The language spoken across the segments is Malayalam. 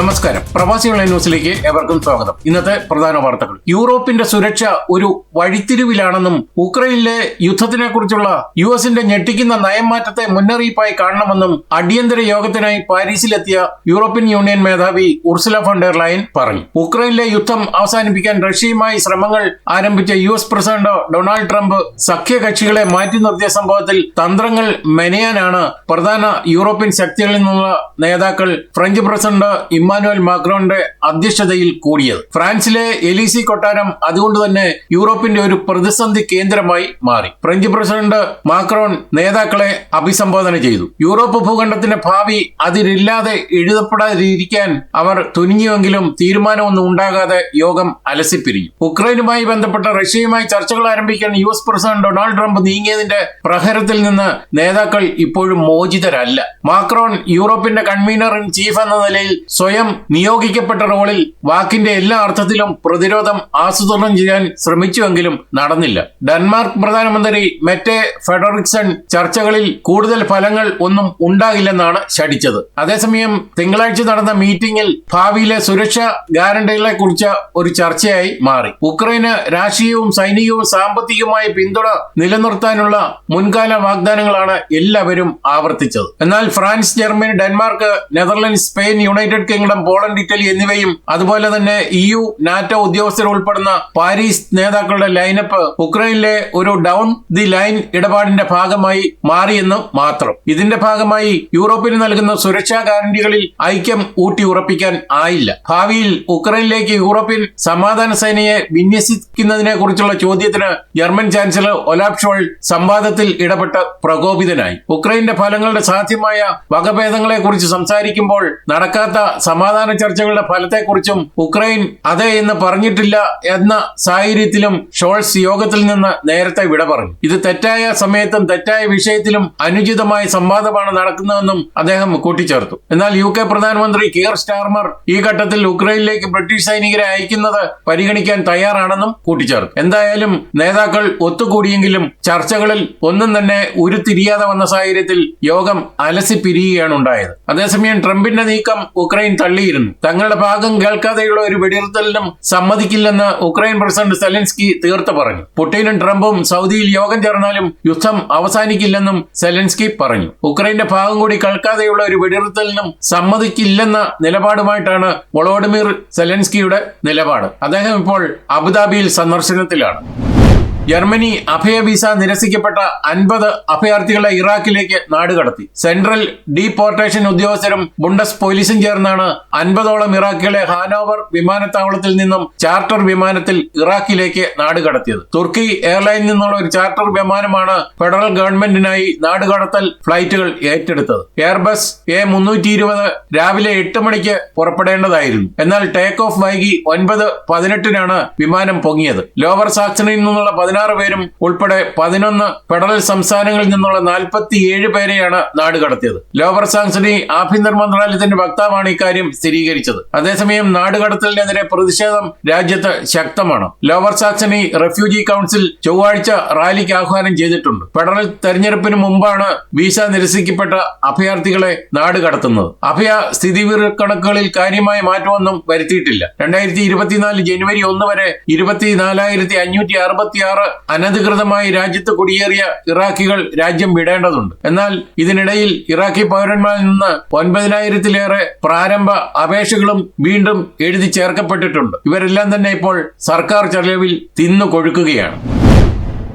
നമസ്കാരം. പ്രവാസി ഓൺലൈൻ ന്യൂസിലേക്ക് ഏവർക്കും സ്വാഗതം. ഇന്നത്തെ പ്രധാന വാർത്തകൾ. യൂറോപ്പിന്റെ സുരക്ഷ ഒരു വഴിത്തിരിവിലാണെന്നും ഉക്രൈനിലെ യുദ്ധത്തിനെ കുറിച്ചുള്ള യു എസിന്റെ ഞെട്ടിക്കുന്ന നയംമാറ്റത്തെ മുന്നറിയിപ്പായി കാണണമെന്നും അടിയന്തര യോഗത്തിനായി പാരീസിലെത്തിയ യൂറോപ്യൻ യൂണിയൻ മേധാവി ഉർസുല ഫണ്ടർ ലൈൻ പറഞ്ഞു. ഉക്രൈനിലെ യുദ്ധം അവസാനിപ്പിക്കാൻ റഷ്യയുമായി ശ്രമങ്ങൾ ആരംഭിച്ച U S President Donald Trump സഖ്യകക്ഷികളെ മാറ്റി നിർത്തിയ സംഭവത്തിൽ തന്ത്രങ്ങൾ മെനയാനാണ് പ്രധാന യൂറോപ്യൻ ശക്തികളിൽ നിന്നുള്ള നേതാക്കൾ. ഫ്രഞ്ച് പ്രസിഡന്റ് ഇമ്മാനുവൽ മാക്രോന്റെ അധ്യക്ഷതയിൽ കൂടിയത്. ഫ്രാൻസിലെ എലിസി കൊട്ടാരം അതുകൊണ്ട് തന്നെ യൂറോപ്പിന്റെ ഒരു പ്രതിസന്ധി കേന്ദ്രമായി മാറി. ഫ്രഞ്ച് പ്രസിഡന്റ് മാക്രോൺ നേതാക്കളെ അഭിസംബോധന ചെയ്തു. യൂറോപ്പ് ഭൂഖണ്ഡത്തിന്റെ ഭാവി അതിരില്ലാതെ എഴുതപ്പെടാതിരിക്കാൻ അവർ തുനിഞ്ഞുവെങ്കിലും തീരുമാനമൊന്നും ഉണ്ടാകാതെ യോഗം അലസിപ്പിരിഞ്ഞു. ഉക്രൈനുമായി ബന്ധപ്പെട്ട റഷ്യയുമായി ചർച്ചകൾ ആരംഭിക്കാൻ U S President Donald Trump നീങ്ങിയതിന്റെ പ്രഹരത്തിൽ നിന്ന് നേതാക്കൾ ഇപ്പോഴും മോചിതരല്ല. മാക്രോൺ യൂറോപ്പിന്റെ കൺവീനർ ഇൻ ചീഫ് എന്ന നിലയിൽ സ്വയം നിയോഗിക്കപ്പെട്ട റോളിൽ വാക്കിന്റെ എല്ലാ അർത്ഥത്തിലും പ്രതിരോധം ആസൂത്രണം ചെയ്യാൻ ശ്രമിച്ചുവെങ്കിലും നടന്നില്ല. ഡെൻമാർക്ക് പ്രധാനമന്ത്രി മെറ്റെ ഫെഡറിക്സൺ ചർച്ചകളിൽ കൂടുതൽ ഫലങ്ങൾ ഒന്നും ഉണ്ടാകില്ലെന്നാണ് ശഠിച്ചത്. അതേസമയം തിങ്കളാഴ്ച നടന്ന മീറ്റിംഗിൽ ഭാവിയിലെ സുരക്ഷാ ഗ്യാരണ്ടികളെ കുറിച്ച് ഒരു ചർച്ചയായി മാറി. ഉക്രൈന് രാഷ്ട്രീയവും സൈനികവും സാമ്പത്തികവുമായ പിന്തുണ നിലനിർത്താനുള്ള മുൻകാല വാഗ്ദാനങ്ങളാണ് എല്ലാവരും ആവർത്തിച്ചത്. എന്നാൽ France Germany Denmark Netherland Spain United Kingdom Poland Italy എന്നിവയും. അതുപോലെ തന്നെ ഇ യു നാറ്റോ ഉദ്യോഗസ്ഥർ ഉൾപ്പെടുന്ന പാരീസ് നേതാക്കളുടെ ലൈനപ്പ് ഉക്രൈനിലെ ഒരു ഡൗൺ ദി ലൈൻ ഇടപാടിന്റെ ഭാഗമായി മാറിയെന്ന് മാത്രം. ഇതിന്റെ ഭാഗമായി യൂറോപ്പിന് നൽകുന്ന സുരക്ഷാ ഗ്യാരണ്ടികളിൽ ഐക്യം ഊട്ടി ഉറപ്പിക്കാൻ ആയില്ല. ഭാവിയിൽ ഉക്രൈനിലേക്ക് യൂറോപ്പിൽ സമാധാന സേനയെ വിന്യസിക്കുന്നതിനെ കുറിച്ചുള്ള ചോദ്യത്തിന് ജർമ്മൻ ചാൻസലർ ഒലാഫ് ഷോൾ സംവാദത്തിൽ ഇടപെട്ട് പ്രകോപിതനായി. ഉക്രൈന്റെ ഫലങ്ങളുടെ സാധ്യമായ വകഭേദങ്ങളെ കുറിച്ച് സംസാരിക്കുമ്പോൾ നടക്കാത്ത സമാധാന ചർച്ചകളുടെ ഫലത്തെക്കുറിച്ചും ഉക്രൈൻ അതെ എന്ന് പറഞ്ഞിട്ടില്ല എന്ന സാഹചര്യത്തിലും ഷോൾസ് യോഗത്തിൽ നിന്ന് നേരത്തെ വിട പറഞ്ഞു. ഇത് തെറ്റായ സമയത്തും തെറ്റായ വിഷയത്തിലും അനുചിതമായ സംവാദമാണ് നടക്കുന്നതെന്നും അദ്ദേഹം കൂട്ടിച്ചേർത്തു. എന്നാൽ യു കെ പ്രധാനമന്ത്രി കിയർ സ്റ്റാർമർ ഈ ഘട്ടത്തിൽ ഉക്രൈനിലേക്ക് ബ്രിട്ടീഷ് സൈനികരെ അയക്കുന്നത് പരിഗണിക്കാൻ തയ്യാറാണെന്നും കൂട്ടിച്ചേർത്തു. എന്തായാലും നേതാക്കൾ ഒത്തുകൂടിയെങ്കിലും ചർച്ചകളിൽ ഒന്നും തന്നെ ഉരുത്തിരിയാതെ വന്ന സാഹചര്യത്തിൽ യോഗം അലസിപ്പിരിയുകയാണ് ഉണ്ടായത്. അതേസമയം ട്രംപിന്റെ നീക്കം ഉക്രൈൻ തള്ളിയിരുന്നു. തങ്ങളുടെ ഭാഗം കേൾക്കാതെയുള്ള ഒരു വെടിനിർത്തലിനും സമ്മതിക്കില്ലെന്ന് ഉക്രൈൻ പ്രസിഡന്റ് സെലൻസ്കി തീർത്ത് പറഞ്ഞു. പുടിനും ട്രംപും സൗദിയിൽ യോഗം ചേർന്നാലും യുദ്ധം അവസാനിക്കില്ലെന്നും സെലൻസ്കി പറഞ്ഞു. ഉക്രൈന്റെ ഭാഗം കൂടി കേൾക്കാതെയുള്ള ഒരു വെടിനിർത്തലിനും സമ്മതിക്കില്ലെന്ന നിലപാടുമായിട്ടാണ് വൊളോഡിമിർ സെലൻസ്കിയുടെ നിലപാട്. അദ്ദേഹം ഇപ്പോൾ അബുദാബിയിൽ സന്ദർശനത്തിലാണ്. ജർമ്മനി അഭയ വിസ നിരസിക്കപ്പെട്ട അൻപത് അഭയാർത്ഥികളെ ഇറാഖിലേക്ക് നാടുകടത്തി സെൻട്രൽ ഡീപോർട്ടേഷൻ ഉദ്യോഗസ്ഥരും ബുണ്ടസ് പോലീസും ചേർന്നാണ് അൻപതോളം ഇറാഖികളെ ഹാനോവർ വിമാനത്താവളത്തിൽ നിന്നും ചാർട്ടർ വിമാനത്തിൽ ഇറാഖിലേക്ക് നാടുകടത്തിയത് തുർക്കി എയർലൈനിൽ നിന്നുള്ള ഒരു ചാർട്ടർ വിമാനമാണ് ഫെഡറൽ ഗവൺമെന്റിനായി നാടുകടത്തൽ ഫ്ലൈറ്റുകൾ ഏറ്റെടുത്തത്. എയർബസ് എ മുന്നൂറ്റി ഇരുപത് രാവിലെ എട്ട് മണിക്ക് പുറപ്പെടേണ്ടതായിരുന്നു. എന്നാൽ ടേക്ക് ഓഫ് വൈകി ഒൻപത് പതിനെട്ടിനാണ് വിമാനം പൊങ്ങിയത്. ലോവർ സാക്സണിൽ നിന്നുള്ള പതിനാറ് പേരും ഉൾപ്പെടെ പതിനൊന്ന് ഫെഡറൽ സംസ്ഥാനങ്ങളിൽ നിന്നുള്ള നാൽപ്പത്തിയേഴ് പേരെയാണ് നാടുകടത്തിയത് ലോവർ സാങ്സണി ആഭ്യന്തര മന്ത്രാലയത്തിന്റെ വക്താവാണ് ഇക്കാര്യം സ്ഥിരീകരിച്ചത്. അതേസമയം നാടുകടത്തലിനെതിരെ പ്രതിഷേധം രാജ്യത്ത് ശക്തമാണ്. ലോവർ സാക്സണി റെഫ്യൂജി കൗൺസിൽ ചൊവ്വാഴ്ച റാലിക്ക് ആഹ്വാനം ചെയ്തിട്ടുണ്ട്. ഫെഡറൽ തെരഞ്ഞെടുപ്പിന് മുമ്പാണ് വിസ നിരസിക്കപ്പെട്ട അഭയാർത്ഥികളെ നാടുകടത്തുന്നത് അഭയ സ്ഥിതിവിവരക്കണക്കുകളിൽ കാര്യമായ മാറ്റമൊന്നും വരുത്തിയിട്ടില്ല. രണ്ടായിരത്തി ഇരുപത്തിനാല് ജനുവരി ഒന്ന് വരെ ഇരുപത്തിനാലായിരത്തി അഞ്ഞൂറ്റി അറുപത്തി ആറ് അനധികൃതമായി രാജ്യത്ത് കുടിയേറിയ ഇറാഖികൾ രാജ്യം വിടേണ്ടതുണ്ട്. എന്നാൽ ഇതിനിടയിൽ ഇറാഖി പൗരന്മാരിൽ നിന്ന് ഒൻപതിനായിരത്തിലേറെ പ്രാരംഭ അപേക്ഷകളും വീണ്ടും എഴുതി ചേർക്കപ്പെട്ടിട്ടുണ്ട്. ഇവരെല്ലാം തന്നെ ഇപ്പോൾ സർക്കാർ ചെലവിൽ തിന്നു കൊഴുക്കുകയാണ്.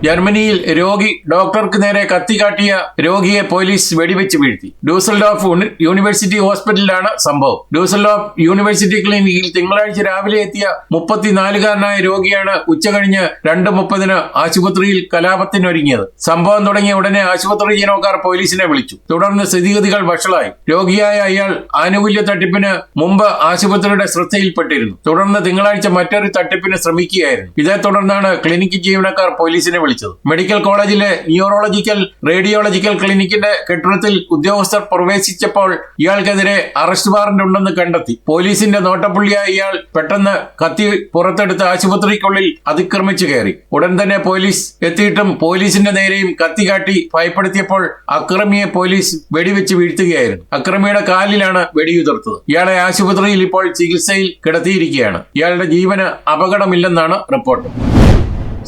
ജർമ്മനിയിൽ രോഗി ഡോക്ടർക്ക് നേരെ കത്തിക്കാട്ടിയ രോഗിയെ പോലീസ് വെടിവെച്ച് വീഴ്ത്തി. ഡൂസൽഡോഫ് യൂണി- യൂണിവേഴ്സിറ്റി ഹോസ്പിറ്റലിലാണ് സംഭവം. ഡൂസൽഡോഫ് യൂണിവേഴ്സിറ്റി ക്ലിനിക്കിൽ തിങ്കളാഴ്ച രാവിലെ എത്തിയ മുപ്പത്തിനാലുകാരനായ രോഗിയാണ് ഉച്ചകഴിഞ്ഞ് രണ്ട് മുപ്പതിന് ആശുപത്രിയിൽ കലാപത്തിനൊരുങ്ങിയത്. സംഭവം തുടങ്ങിയ ഉടനെ ആശുപത്രി ജീവനക്കാർ പോലീസിനെ വിളിച്ചു. തുടർന്ന് സ്ഥിതിഗതികൾ വഷളായി. രോഗിയായ അയാൾ ആനുകൂല്യ തട്ടിപ്പിന് മുമ്പ് ആശുപത്രിയുടെ ശ്രദ്ധയിൽപ്പെട്ടിരുന്നു. തുടർന്ന് തിങ്കളാഴ്ച മറ്റൊരു തട്ടിപ്പിന് ശ്രമിക്കുകയായിരുന്നു. ഇതേ തുടർന്നാണ് ക്ലിനിക്ക് ജീവനക്കാർ പോലീസിനെ വിളിച്ചത്. വിളിച്ചത് മെഡിക്കൽ കോളേജിലെ ന്യൂറോളജിക്കൽ റേഡിയോളജിക്കൽ ക്ലിനിക്കിന്റെ കെട്ടിടത്തിൽ ഉദ്യോഗസ്ഥർ പ്രവേശിച്ചപ്പോൾ ഇയാൾക്കെതിരെ അറസ്റ്റ് വാറന്റ് ഉണ്ടെന്ന് കണ്ടെത്തി. പോലീസിന്റെ നോട്ടപ്പുള്ളിയായ ഇയാൾ പെട്ടെന്ന് കത്തി പുറത്തെടുത്ത് ആശുപത്രിക്കുള്ളിൽ അതിക്രമിച്ചു കയറി. ഉടൻ തന്നെ പോലീസ് എത്തിയിട്ടും പോലീസിന്റെ നേരെയും കത്തി കാട്ടി ഭയപ്പെടുത്തിയപ്പോൾ അക്രമിയെ പോലീസ് വെടിവെച്ച് വീഴ്ത്തുകയായിരുന്നു. അക്രമിയുടെ കാലിലാണ് വെടിയുതിർത്തത്. ഇയാളെ ആശുപത്രിയിൽ ഇപ്പോൾ ചികിത്സയിൽ കിടത്തിയിരിക്കുകയാണ്. ഇയാളുടെ ജീവന് അപകടമില്ലെന്നാണ് റിപ്പോർട്ട്.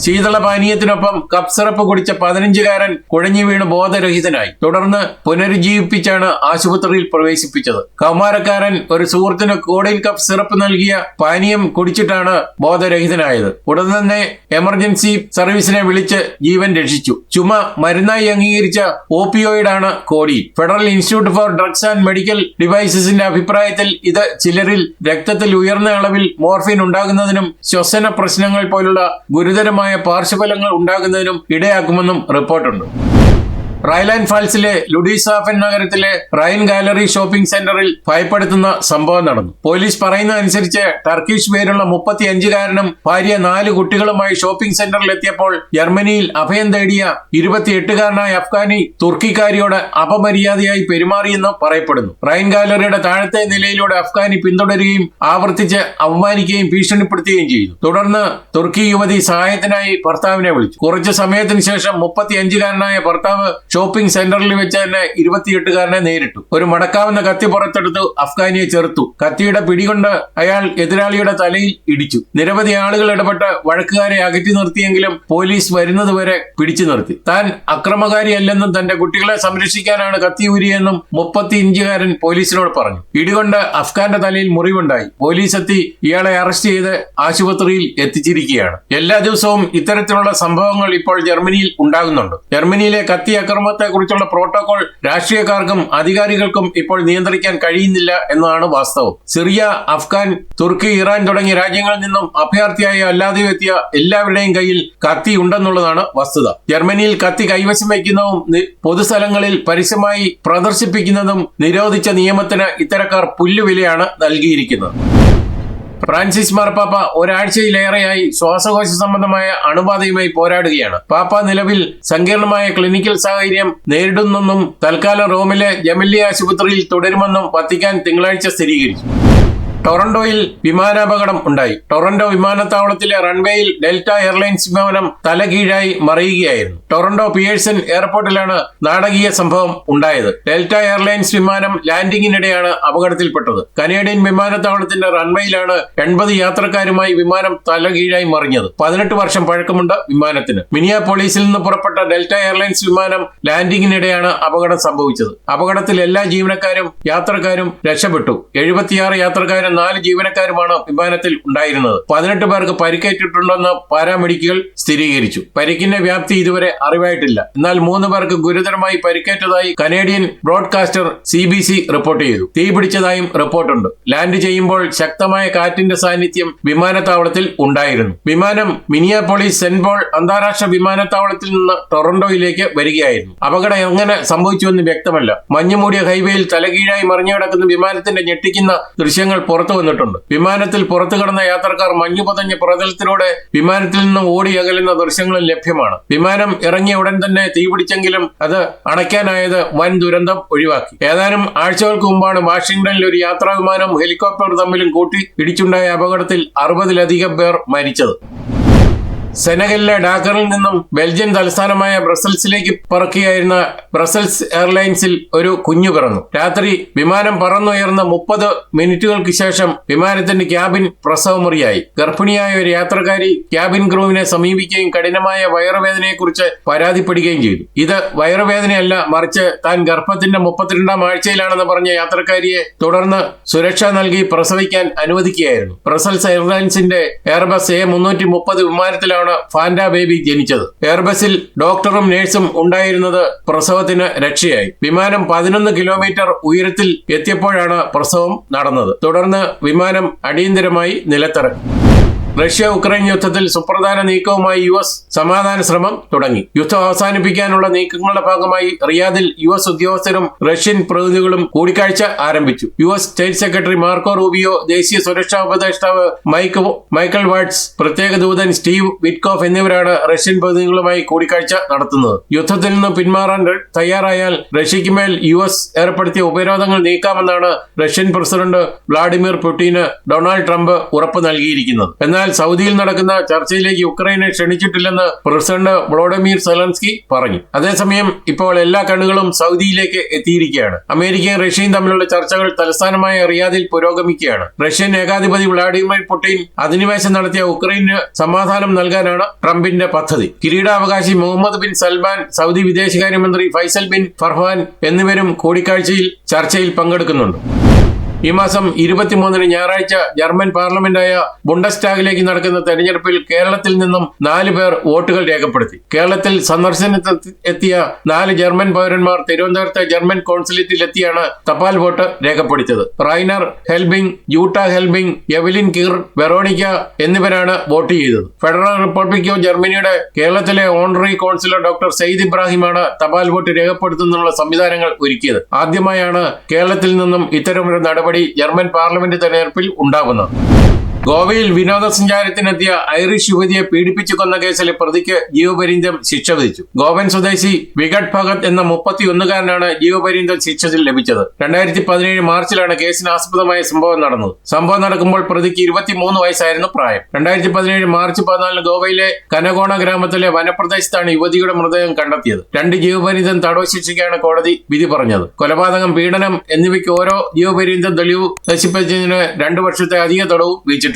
ശീതളപാനീയത്തിനൊപ്പം കപ്പ് സിറപ്പ് കുടിച്ച പതിനഞ്ചുകാരൻ കുഴഞ്ഞു വീണ് ബോധരഹിതനായി. തുടർന്ന് പുനരുജ്ജീവിപ്പിച്ചാണ് ആശുപത്രിയിൽ പ്രവേശിപ്പിച്ചത്. കൗമാരക്കാരൻ ഒരു സുഹൃത്തിന് കോടയിൽ കപ്പ് സിറപ്പ് നൽകിയ പാനീയം കുടിച്ചിട്ടാണ് ബോധരഹിതനായത്. ഉടൻ തന്നെ എമർജൻസി സർവീസിനെ വിളിച്ച് ജീവൻ രക്ഷിച്ചു. ചുമ മരുന്നായി അംഗീകരിച്ച ഓപ്പിയോയിഡാണ് കോടി Federal Institute for Drugs and Medical ഡിവൈസസിന്റെ അഭിപ്രായത്തിൽ ഇത് ചിലരിൽ രക്തത്തിൽ ഉയർന്ന അളവിൽ മോർഫിൻ ഉണ്ടാകുന്നതിനും ശ്വസന പ്രശ്നങ്ങൾ പോലുള്ള ഗുരുതരമായ പാർശ്വഫലങ്ങൾ ഉണ്ടാകുന്നതിനും ഇടയാക്കുമെന്നും റിപ്പോർട്ടുണ്ട് റൈലാൻ ഫാൾസിലെ ലുഡീസാഫൻ നഗരത്തിലെ റൈൻ ഗാലറി ഷോപ്പിംഗ് സെന്ററിൽ ഭയപ്പെടുത്തുന്ന സംഭവം നടന്നു. പോലീസ് പറയുന്ന അനുസരിച്ച് ടർക്കിഷ് പേരുള്ള മുപ്പത്തിയഞ്ചുകാരനും ഭാര്യ നാല് കുട്ടികളുമായി ഷോപ്പിംഗ് സെന്ററിൽ എത്തിയപ്പോൾ ജർമ്മനിയിൽ അഭയം തേടിയ ഇരുപത്തിയെട്ടുകാരനായ അഫ്ഗാനി തുർക്കിക്കാരിയോട് അപമര്യാദയായി പെരുമാറിയെന്ന് പറയപ്പെടുന്നു. റൈൻ ഗാലറിയുടെ താഴത്തെ നിലയിലൂടെ അഫ്ഗാനി പിന്തുടരുകയും ആവർത്തിച്ച് അവമാനിക്കുകയും ഭീഷണിപ്പെടുത്തുകയും ചെയ്തു. തുടർന്ന് തുർക്കി യുവതി സഹായത്തിനായി ഭർത്താവിനെ വിളിച്ചു. കുറച്ചു സമയത്തിന് ശേഷം മുപ്പത്തിയഞ്ചുകാരനായ ഭർത്താവ് ഷോപ്പിംഗ് സെന്ററിൽ വെച്ച് തന്നെ ഇരുപത്തിയെട്ടുകാരനെ നേരിട്ടു. ഒരു മടക്കാവുന്ന കത്തി പുറത്തെടുത്ത് അഫ്ഗാനിയെ ചെറുത്തു. കത്തിയുടെ പിടികൊണ്ട് അയാൾ എതിരാളിയുടെ തലയിൽ ഇടിച്ചു. നിരവധി ആളുകൾ ഇടപെട്ട് വഴക്കുകാരെ അകറ്റി നിർത്തിയെങ്കിലും പോലീസ് വരുന്നതുവരെ പിടിച്ചു നിർത്തി. താൻ അക്രമകാരിയല്ലെന്നും തന്റെ കുട്ടികളെ സംരക്ഷിക്കാനാണ് കത്തി ഊരിയെന്നും മുപ്പത്തി ഇഞ്ചുകാരൻ പോലീസിനോട് പറഞ്ഞു. ഇടികൊണ്ട് അഫ്ഗാന്റെ തലയിൽ മുറിവുണ്ടായി. പോലീസ് എത്തി ഇയാളെ അറസ്റ്റ് ചെയ്ത് ആശുപത്രിയിൽ എത്തിച്ചിരിക്കുകയാണ്. എല്ലാ ദിവസവും ഇത്തരത്തിലുള്ള സംഭവങ്ങൾ ഇപ്പോൾ ജർമ്മനിയിൽ ഉണ്ടാകുന്നുണ്ട്. ജർമ്മനിയിലെ കത്തി അക്രമത്തെക്കുറിച്ചുള്ള പ്രോട്ടോകോൾ രാഷ്ട്രീയക്കാർക്കും അധികാരികൾക്കും ഇപ്പോൾ നിയന്ത്രിക്കാൻ കഴിയുന്നില്ല എന്നതാണ് വാസ്തവം. സിറിയ അഫ്ഗാൻ തുർക്കി ഇറാൻ തുടങ്ങിയ രാജ്യങ്ങളിൽ നിന്നും അഭയാർത്ഥിയായോ അല്ലാതെയോ എത്തിയ എല്ലാവരുടെയും കയ്യിൽ കത്തി ഉണ്ടെന്നുള്ളതാണ് വസ്തുത. ജർമ്മനിയിൽ കത്തി കൈവശം വയ്ക്കുന്നതും പൊതുസ്ഥലങ്ങളിൽ പരസ്യമായി പ്രദർശിപ്പിക്കുന്നതും നിരോധിച്ച നിയമത്തിന് ഇത്തരക്കാർ പുല്ലുവിലയാണ് നൽകിയിരിക്കുന്നത്. ഫ്രാൻസിസ് മാർപ്പാപ്പ ഒരാഴ്ചയിലേറെയായി ശ്വാസകോശ സംബന്ധമായ അണുബാധയുമായി പോരാടുകയാണ്. പാപ്പ നിലവിൽ സങ്കീർണമായ ക്ലിനിക്കൽ സാഹചര്യം നേരിടുന്നെന്നും തൽക്കാലം റോമിലെ ജമല്ലി ആശുപത്രിയിൽ തുടരുമെന്നും വത്തിക്കാൻ തിങ്കളാഴ്ച സ്ഥിരീകരിച്ചു. ടൊറന്റോയിൽ വിമാനാപകടം ഉണ്ടായി. ടൊറന്റോ വിമാനത്താവളത്തിലെ റൺവേയിൽ ഡെൽറ്റ എയർലൈൻസ് വിമാനം തലകീഴായി മറിയുകയായിരുന്നു. ടൊറന്റോ പിയേഴ്സൺ എയർപോർട്ടിലാണ് നാടകീയ സംഭവം ഉണ്ടായത്. ഡെൽറ്റ എയർലൈൻസ് വിമാനം ലാൻഡിങ്ങിനിടെയാണ് അപകടത്തിൽപ്പെട്ടത്. കനേഡിയൻ വിമാനത്താവളത്തിന്റെ റൺവേയിലാണ് എൺപത് യാത്രക്കാരുമായി വിമാനം തലകീഴായി മറിഞ്ഞത്. പതിനെട്ട് വർഷം പഴക്കമുണ്ട് വിമാനത്തിന്. മിനിയാപോളീസിൽ നിന്ന് പുറപ്പെട്ട ഡെൽറ്റ എയർലൈൻസ് വിമാനം ലാൻഡിങ്ങിനിടെയാണ് അപകടം സംഭവിച്ചത്. അപകടത്തിൽ എല്ലാ ജീവനക്കാരും യാത്രക്കാരും രക്ഷപ്പെട്ടു. എഴുപത്തിയാറ് യാത്രക്കാരും നാല് ജീവനക്കാരുമാണ് വിമാനത്തിൽ ഉണ്ടായിരുന്നത്. പതിനെട്ട് പേർക്ക് പരിക്കേറ്റിട്ടുണ്ടെന്ന് പാരാമെഡിക്കുകൾ സ്ഥിരീകരിച്ചു. പരിക്കിന്റെ വ്യാപ്തി ഇതുവരെ അറിവായിട്ടില്ല. എന്നാൽ മൂന്ന് പേർക്ക് ഗുരുതരമായി പരിക്കേറ്റതായി Canadian broadcaster C B C report ചെയ്തു. തീ പിടിച്ചതായും റിപ്പോർട്ടുണ്ട്. ലാൻഡ് ചെയ്യുമ്പോൾ ശക്തമായ കാറ്റിന്റെ സാന്നിധ്യം വിമാനത്താവളത്തിൽ ഉണ്ടായിരുന്നു. വിമാനം മിനിയാപോളിസ് സെന്റ് പോൾ അന്താരാഷ്ട്ര വിമാനത്താവളത്തിൽ നിന്ന് ടൊറന്റോയിലേക്ക് വരികയായിരുന്നു. അപകടം എങ്ങനെ സംഭവിച്ചുവെന്ന് വ്യക്തമല്ല. മഞ്ഞുമൂടിയ ഹൈവേയിൽ തലകീഴായി മറിഞ്ഞു കിടക്കുന്ന വിമാനത്തിന്റെ ഞെട്ടിക്കുന്ന ദൃശ്യങ്ങൾ പുറത്തു വന്നിട്ടുണ്ട്. വിമാനത്തിൽ പുറത്തു കടന്ന യാത്രക്കാർ മഞ്ഞു പതഞ്ഞ പ്രതലത്തിലൂടെ വിമാനത്തിൽ നിന്ന് ഓടി അകലുന്ന ദൃശ്യങ്ങളും ലഭ്യമാണ്. വിമാനം ഇറങ്ങിയ ഉടൻ തന്നെ തീപിടിച്ചെങ്കിലും അത് അണയ്ക്കാനായത് വൻ ദുരന്തം ഒഴിവാക്കി. ഏതാനും ആഴ്ചകൾക്ക് മുമ്പാണ് വാഷിംഗ്ടണിൽ ഒരു യാത്രാ വിമാനവും ഹെലികോപ്റ്റർ തമ്മിലും കൂട്ടി ഇടിച്ചുണ്ടായ അപകടത്തിൽ അറുപതിലധികം പേർ മരിച്ചത്. സെനഗലിലെ ഡാക്കറിൽ നിന്നും ബെൽജിയൻ തലസ്ഥാനമായ ബ്രസൽസിലേക്ക് പറക്കുകയായിരുന്ന ബ്രസൽസ് എയർലൈൻസിൽ ഒരു കുഞ്ഞു പിറന്നു. രാത്രി വിമാനം പറന്നുയർന്ന മുപ്പത് മിനിറ്റുകൾക്ക് ശേഷം വിമാനത്തിന്റെ ക്യാബിൻ പ്രസവമുറിയായി. ഗർഭിണിയായ ഒരു യാത്രക്കാരി ക്യാബിൻ ക്രൂവിനെ സമീപിക്കുകയും കഠിനമായ വയറുവേദനയെക്കുറിച്ച് പരാതിപ്പെടുകയും ചെയ്തു. ഇത് വയറുവേദനയല്ല മറിച്ച് താൻ ഗർഭത്തിന്റെ മുപ്പത്തിരണ്ടാം ആഴ്ചയിലാണെന്ന് പറഞ്ഞ യാത്രക്കാരിയെ തുടർന്ന് സുരക്ഷ നൽകി പ്രസവിക്കാൻ അനുവദിക്കുകയായിരുന്നു. ബ്രസൽസ് എയർലൈൻസിന്റെ എയർബസ് എ മുന്നൂറ്റി മുപ്പത് വിമാനത്തിലാണ് ഫാൻഡ ബേബി ജനിച്ചത്? എയർബസിൽ ഡോക്ടറും നഴ്സും ഉണ്ടായിരുന്നത് പ്രസവത്തിന് രക്ഷയായി. വിമാനം പതിനൊന്ന് കിലോമീറ്റർ ഉയരത്തിൽ എത്തിയപ്പോഴാണ് പ്രസവം നടന്നത്. തുടർന്ന് വിമാനം അടിയന്തരമായി നിലത്തിറങ്ങി. റഷ്യ ഉക്രൈൻ യുദ്ധത്തിൽ സുപ്രധാന നീക്കവുമായി യു എസ് സമാധാന ശ്രമം തുടങ്ങി. യുദ്ധം അവസാനിപ്പിക്കാനുള്ള നീക്കങ്ങളുടെ ഭാഗമായി റിയാദിൽ യു എസ് ഉദ്യോഗസ്ഥരും റഷ്യൻ പ്രതിനിധികളും കൂടിക്കാഴ്ച ആരംഭിച്ചു. U S State Secretary Marco Rubio ദേശീയ സുരക്ഷാ ഉപദേഷ്ടാവ് മൈക്ക് മൈക്കൽ വാട്സ് പ്രത്യേക ദൂതൻ സ്റ്റീവ് വിറ്റ്കോഫ് എന്നിവരാണ് റഷ്യൻ പ്രതിനിധികളുമായി കൂടിക്കാഴ്ച നടത്തുന്നത്. യുദ്ധത്തിൽ നിന്ന് പിന്മാറാൻ തയ്യാറായാൽ റഷ്യയ്ക്ക് മേൽ യു എസ് ഏർപ്പെടുത്തിയ ഉപരോധങ്ങൾ നീക്കാമെന്നാണ് റഷ്യൻ പ്രസിഡന്റ് വ്ളാഡിമിർ പുടിന് ഡൊണാൾഡ് ട്രംപ് ഉറപ്പ് നൽകിയിരിക്കുന്നത്. എന്നാൽ സൗദിയിൽ നടക്കുന്ന ചർച്ചയിലേക്ക് യുക്രൈനെ ക്ഷണിച്ചിട്ടില്ലെന്ന് പ്രസിഡന്റ് വ്ളോഡിമിർ സെലൻസ്കി പറഞ്ഞു. അതേസമയം ഇപ്പോൾ എല്ലാ കണ്ണുകളും സൗദിയിലേക്ക് എത്തിയിരിക്കുകയാണ്. അമേരിക്കയും റഷ്യയും തമ്മിലുള്ള ചർച്ചകൾ തലസ്ഥാനമായ റിയാദിൽ പുരോഗമിക്കുകയാണ്. റഷ്യൻ ഏകാധിപതി വ്ളാഡിമിർ പുടിൻ അധിനിവേശം നടത്തിയ ഉക്രൈന് സമാധാനം നൽകാനാണ് ട്രംപിന്റെ പദ്ധതി. കിരീടാവകാശി മുഹമ്മദ് ബിൻ സൽമാൻ സൗദി വിദേശകാര്യമന്ത്രി ഫൈസൽ ബിൻ ഫർഹാൻ എന്നിവരും കൂടിക്കാഴ്ചയിൽ ചർച്ചയിൽ പങ്കെടുക്കുന്നുണ്ട്. ഈ മാസം ഇരുപത്തിമൂന്നിന് ഞായറാഴ്ച ജർമ്മൻ പാർലമെന്റായ ബുണ്ടസ്റ്റാഗിലേക്ക് നടക്കുന്ന തെരഞ്ഞെടുപ്പിൽ കേരളത്തിൽ നിന്നും നാല് പേർ വോട്ടുകൾ രേഖപ്പെടുത്തി. കേരളത്തിൽ സന്ദർശനത്തിൽ എത്തിയ നാല് ജർമ്മൻ പൗരന്മാർ തിരുവനന്തപുരത്തെ ജർമ്മൻ കോൺസുലേറ്റിൽ എത്തിയാണ് തപാൽ വോട്ട് രേഖപ്പെടുത്തിയത്. Rainer Helbing Jutta Helbing Evelyn Kier Veronika എന്നിവരാണ് വോട്ട് ചെയ്തത്. ഫെഡറൽ റിപ്പബ്ലിക് ഓഫ് ജർമ്മനിയുടെ കേരളത്തിലെ ഓണററി കോൺസുലർ ഡോക്ടർ സയ്യിദ് ഇബ്രാഹിമാണ് തപാൽ വോട്ട് രേഖപ്പെടുത്തുന്നതിനുള്ള സംവിധാനങ്ങൾ ഒരുക്കിയത്. ആദ്യമായാണ് കേരളത്തിൽ നിന്നും ഇത്തരമൊരു നടപടി ജർമ്മൻ പാർലമെന്റ് തെരഞ്ഞെടുപ്പിൽ ഉണ്ടാകുന്നത്. ഗോവയിൽ വിനോദസഞ്ചാരത്തിനെത്തിയ ഐറിഷ് യുവതിയെ പീഡിപ്പിച്ചു കൊന്ന കേസിലെ പ്രതിക്ക് ജീവപര്യന്തം ശിക്ഷ വിധിച്ചു. ഗോവൻ സ്വദേശി വികട് ഭഗത് എന്ന മുപ്പത്തിയൊന്നുകാരനാണ് ജീവപര്യന്തം ശിക്ഷ ലഭിച്ചത്. രണ്ടായിരത്തി പതിനേഴ് മാർച്ചിലാണ് കേസിന് ആസ്പദമായ സംഭവം നടന്നത്. സംഭവം നടക്കുമ്പോൾ പ്രതിക്ക് ഇരുപത്തിമൂന്ന് വയസ്സായിരുന്നു പ്രായം. രണ്ടായിരത്തി പതിനേഴ് മാർച്ച് പതിനാലിന് ഗോവയിലെ കനകോണ ഗ്രാമത്തിലെ വനപ്രദേശത്താണ് യുവതിയുടെ മൃതദേഹം കണ്ടെത്തിയത്. രണ്ട് ജീവപര്യന്തം തടവ് ശിക്ഷയ്ക്കാണ് കോടതി വിധി പറഞ്ഞത്. കൊലപാതകം പീഡനം എന്നിവയ്ക്ക് ഓരോ ജീവപര്യന്തം തെളിവ് നശിപ്പിച്ചതിന് രണ്ടു വർഷത്തെ അധിക തടവും വിധിച്ചിട്ടുണ്ട്